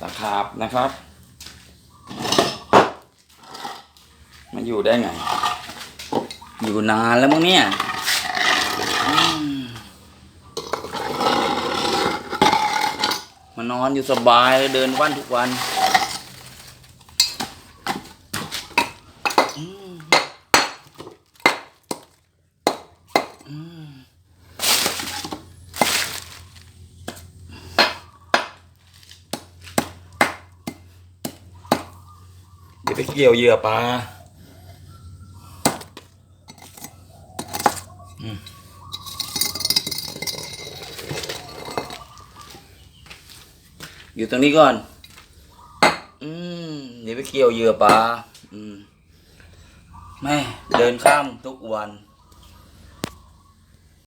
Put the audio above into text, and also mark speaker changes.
Speaker 1: ตะขาบนะครับมาอยู่ได้ไง อยู่นานแล้วมั้งเนี่ยมานอนอยู่สบายเลยเดินวันทุกวันอืมอืมเดี๋ยว ไปเกี่ยวเหยื่อปลาอยู่ตรงนี้ก่อน อืมเดี๋ยวไปเกี่ยวเหยื่อปลา อืมแม่เดินข้ามทุกวัน